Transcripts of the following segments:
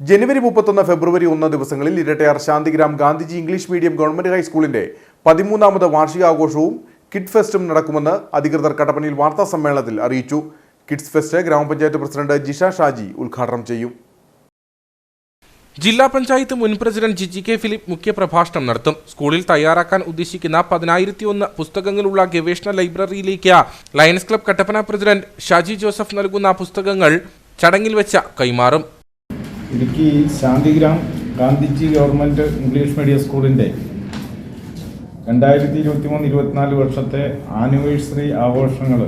ജനുവരി മുപ്പത്തൊന്ന് ഫെബ്രുവരി ഒന്ന് ദിവസങ്ങളിൽ Irattayar Santhigram Gandhiji English medium government ഹൈസ്കൂളിന്റെ പതിമൂന്നാമത് വാർഷികാഘോഷവും കിഡ് ഫെസ്റ്റും നടക്കുമെന്ന് അധികൃതർ കട്ടപ്പനയിൽ വാർത്താ സമ്മേളനത്തിൽ അറിയിച്ചു. കിഡ്സ് ഫെസ്റ്റ് ഗ്രാമപഞ്ചായത്ത് പ്രസിഡന്റ് ജിഷ ഷാജി ഉദ്ഘാടനം ചെയ്യും. ജില്ലാ പഞ്ചായത്ത് മുൻ പ്രസിഡന്റ് ജിജി കെ ഫിലിപ്പ് മുഖ്യപ്രഭാഷണം നടത്തും. സ്കൂളിൽ തയ്യാറാക്കാൻ ഉദ്ദേശിക്കുന്ന പതിനായിരത്തി ഒന്ന് പുസ്തകങ്ങളുള്ള ഗവേഷണ ലൈബ്രറിയിലേക്ക് Lions club Kattappana president Shaji Joseph നൽകുന്ന പുസ്തകങ്ങൾ ചടങ്ങിൽ വെച്ച കൈമാറും. Idukki Santhigram Gandhiji government English medium സ്കൂളിന്റെ രണ്ടായിരത്തി ഇരുപത്തി മൂന്ന് ഇരുപത്തിനാല് വർഷത്തെ ആനിവേഴ്സറി ആഘോഷങ്ങൾ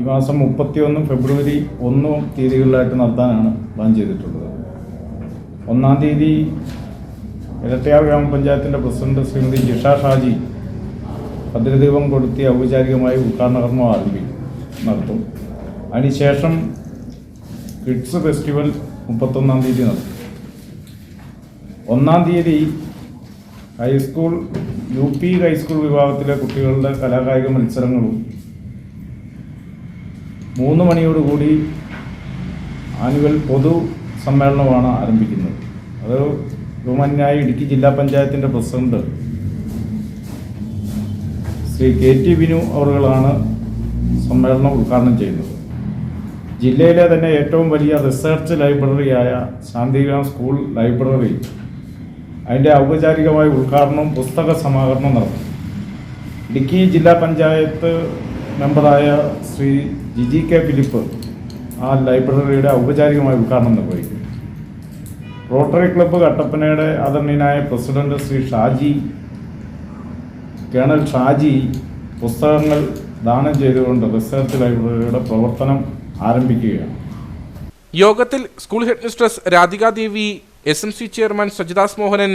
ഈ മാസം മുപ്പത്തിയൊന്ന് ഫെബ്രുവരി ഒന്ന് തീയതികളിലായിട്ട് നടത്താനാണ് പ്ലാൻ ചെയ്തിട്ടുള്ളത്. ഒന്നാം തീയതി ഇരട്ടയാർ ഗ്രാമപഞ്ചായത്തിന്റെ പ്രസിഡന്റ് ശ്രീമതി ജിഷ ഷാജി ഭദ്രദീപം കൊടുത്തി ഔപചാരികമായി ഉദ്ഘാടന കർമ്മം ആരംഭിക്കും നടത്തും. അതിനുശേഷം കിഡ്സ് ഫെസ്റ്റിവൽ മുപ്പത്തൊന്നാം തീയതി നടത്തി ഒന്നാം തീയതി ഹൈസ്കൂൾ യു പി ഹൈസ്കൂൾ വിഭാഗത്തിലെ കുട്ടികളുടെ കലാകായിക മത്സരങ്ങളും മൂന്ന് മണിയോടുകൂടി ആനുവൽ പൊതു സമ്മേളനമാണ് ആരംഭിക്കുന്നത്. അത് ബഹുമാന്യായ ഇടുക്കി ജില്ലാ പഞ്ചായത്തിന്റെ president Shri K T Vinu അവറുകളാണ് സമ്മേളനം ഉദ്ഘാടനം ചെയ്യുന്നത്. ജില്ലയിലെ തന്നെ ഏറ്റവും വലിയ റിസർച്ച് ലൈബ്രറിയായ ശാന്തിഗ്രാം സ്കൂൾ ലൈബ്രറി അതിന്റെ ഔപചാരികമായ ഉദ്ഘാടനവും പുസ്തക സമാഹരണം നടത്തും. ഇടുക്കി ജില്ലാ പഞ്ചായത്ത് മെമ്പറായ ശ്രീ ജിജി കെ ഫിലിപ്പ് ആ ലൈബ്രറിയുടെ ഔപചാരികമായ ഉദ്ഘാടനം നിർവഹിക്കും. റോട്ടറി ക്ലബ്ബ് കട്ടപ്പനയുടെ ആദരണീയനായ പ്രസിഡന്റ് ശ്രീ ഷാജി കേണൽ ഷാജി പുസ്തകങ്ങൾ ദാനം ചെയ്തുകൊണ്ട് റിസർച്ച് ലൈബ്രറിയുടെ പ്രവർത്തനം ആരംഭിക്കുകയാണ്. യോഗത്തിൽ school head mistress Radhikadevi S M C chairman Sajidas Mohanan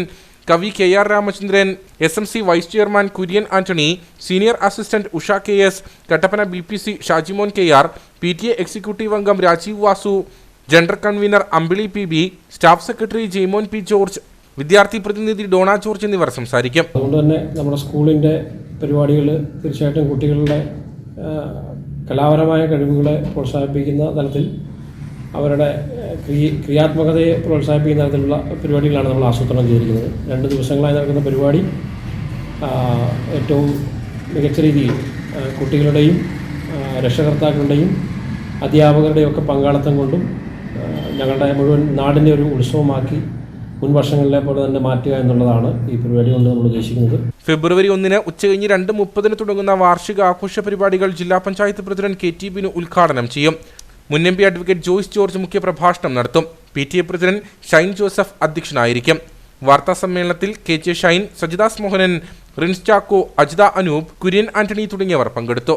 കവി K R Ramachandran S M C vice chairman Kurian Antony senior assistant Usha K S Kattappana B P C Shajimon K R P T A executive അംഗം Rajeev Vasu general convener Ambili P B staff secretary Jaimon P George വിദ്യാർത്ഥി പ്രതിനിധി Donna George എന്നിവർ സംസാരിക്കും. അതുകൊണ്ട് തന്നെ നമ്മുടെ സ്കൂളിന്റെ പരിപാടികൾ തീർച്ചയായിട്ടും കുട്ടികളുടെ കലാപരമായ കഴിവുകളെ പ്രോത്സാഹിപ്പിക്കുന്ന തലത്തിൽ അവരുടെ ക്രിയ ക്രിയാത്മകതയെ പ്രോത്സാഹിപ്പിക്കുന്ന തരത്തിലുള്ള പരിപാടികളാണ് നമ്മൾ ആസൂത്രണം ചെയ്തിരിക്കുന്നത്. രണ്ട് ദിവസങ്ങളായി നടക്കുന്ന പരിപാടി ഏറ്റവും മികച്ച രീതിയിൽ കുട്ടികളുടെയും രക്ഷകർത്താക്കളുടെയും അധ്യാപകരുടെയും ഒക്കെ പങ്കാളിത്തം കൊണ്ടും ഞങ്ങളുടെ മുഴുവൻ നാടിന്റെ ഒരു ഉത്സവമാക്കി മുൻ വർഷങ്ങളിലെ പോലെ തന്നെ മാറ്റുക എന്നുള്ളതാണ് ഈ പരിപാടി കൊണ്ട് നമ്മൾ ഉദ്ദേശിക്കുന്നത്. ഫെബ്രുവരി ഒന്നിന് ഉച്ചകഴിഞ്ഞ് രണ്ട് മുപ്പതിന് തുടങ്ങുന്ന വാർഷിക ആഘോഷ പരിപാടികൾ ജില്ലാ panchayat president K T Binu ഉദ്ഘാടനം ചെയ്യും. മുൻ M P advocate Joyce George മുഖ്യപ്രഭാഷണം നടത്തും. P T A president Shine Joseph അധ്യക്ഷനായിരിക്കും. വാർത്താ സമ്മേളനത്തിൽ കെ ജെ ഷൈൻ സജിദാസ് മോഹനൻ റിൻസ് ചാക്കോ അജിത അനൂപ് കുര്യൻ ആന്റണി തുടങ്ങിയവർ പങ്കെടുത്തു.